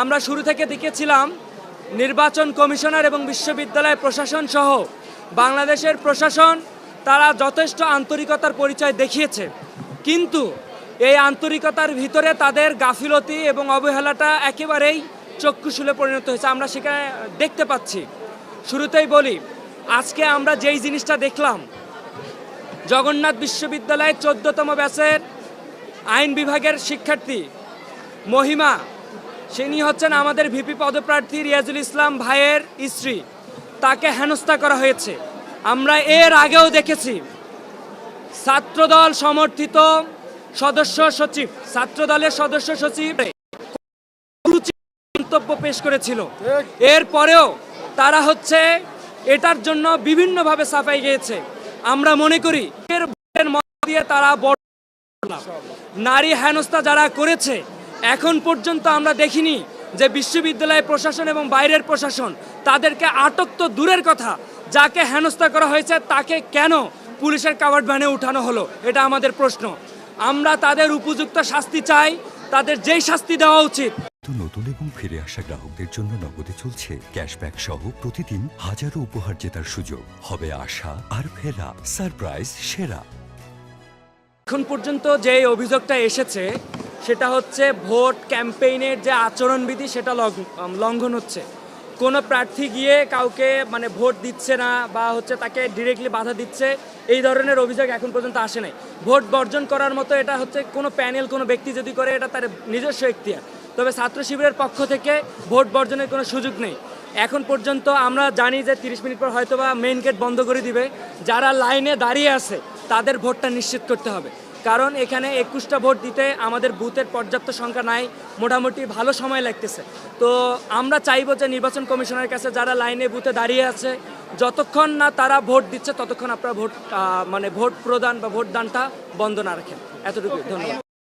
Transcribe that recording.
আমরা শুরু থেকে দেখেছিলাম নির্বাচন কমিশনার এবং বিশ্ববিদ্যালয় প্রশাসন সহ বাংলাদেশের প্রশাসন, তারা যথেষ্ট আন্তরিকতার পরিচয় দেখিয়েছে। কিন্তু এই আন্তরিকতার ভিতরে তাদের গাফিলতি এবং অবহেলাটা একেবারেই চক্ষুশুলে পরিণত হয়েছে। আমরা সেখানে দেখতে পাচ্ছি। শুরুতেই বলি, আজকে আমরা যেই জিনিসটা দেখলাম, জগন্নাথ বিশ্ববিদ্যালয়ের চোদ্দতম ব্যাচের আইন বিভাগের শিক্ষার্থী মহিমা তিনি হচ্ছেন আমাদের ভিপি পদপ্রার্থী রিয়াজুল ইসলাম ভাইয়ের স্ত্রী। তাকে হেনস্থা করা হয়েছে। আমরা এর আগেও দেখেছি। ছাত্রদল সমর্থিত সদস্য সচিব, ছাত্রদলের সদস্য সচিব মন্তব্য পেশ করেছিল। এরপরেও তারা হচ্ছে এটার জন্য বিভিন্নভাবে সাফাই গিয়েছে। আমরা মনে করি, এর দিয়ে তারা বড় নারী হেনস্থা যারা করেছে এখন পর্যন্ত আমরা দেখিনি যে বিশ্ববিদ্যালয় প্রশাসন এবং বাইরের প্রশাসন তাদেরকে আটক তো দূরের কথা যাকে হেনস্থা করা হয়েছে তাকে কেন পুলিশের কাভার্ড ভ্যানে উঠানো হলো এটা আমাদের প্রশ্ন। আমরা তাদের উপযুক্ত শাস্তি চাই তাদের যেই শাস্তি দেওয়া উচিত। নতুন এবং ফিরে আসা গ্রাহকদের জন্য নগদে চলছে ক্যাশব্যাক সহ প্রতিদিন হাজারো উপহার জেতার সুযোগ। হবে আশা আর ফেরা সারপ্রাইজ সেরা। এখন পর্যন্ত যে অভিযোগটা এসেছে সেটা হচ্ছে ভোট ক্যাম্পেইনের যে আচরণবিধি সেটা লঙ্ঘ- লঙ্ঘন হচ্ছে। কোনো প্রার্থী গিয়ে কাউকে মানে ভোট দিচ্ছে না বা হচ্ছে তাকে ডিরেক্টলি বাধা দিচ্ছে, এই ধরনের অভিযোগ এখন পর্যন্ত আসে নাই। ভোট বর্জন করার মতো এটা হচ্ছে কোনো প্যানেল, কোনো ব্যক্তি যদি করে এটা তার নিজস্ব এখতিয়ার। তবে ছাত্র শিবিরের পক্ষ থেকে ভোট বর্জনের কোনো সুযোগ নেই। এখন পর্যন্ত আমরা জানি যে তিরিশ মিনিট পর হয়তো বা মেইন গেট বন্ধ করে দিবে। যারা লাইনে দাঁড়িয়ে আছে, তাদের ভোটটা নিশ্চিত করতে হবে। কারণ এখানে একুশটা ভোট দিতে আমাদের বুথের পর্যাপ্ত সংখ্যা নাই, মোটামুটি ভালো সময় লাগতেছে। তো আমরা চাইব যে নির্বাচন কমিশনের কাছে যারা লাইনে বুথে দাঁড়িয়ে আছে, যতক্ষণ না তারা ভোট দিচ্ছে, ততক্ষণ আপনারা ভোট মানে ভোট প্রদান বা ভোটদানটা বন্ধ না রাখেন। এতটুকু, ধন্যবাদ।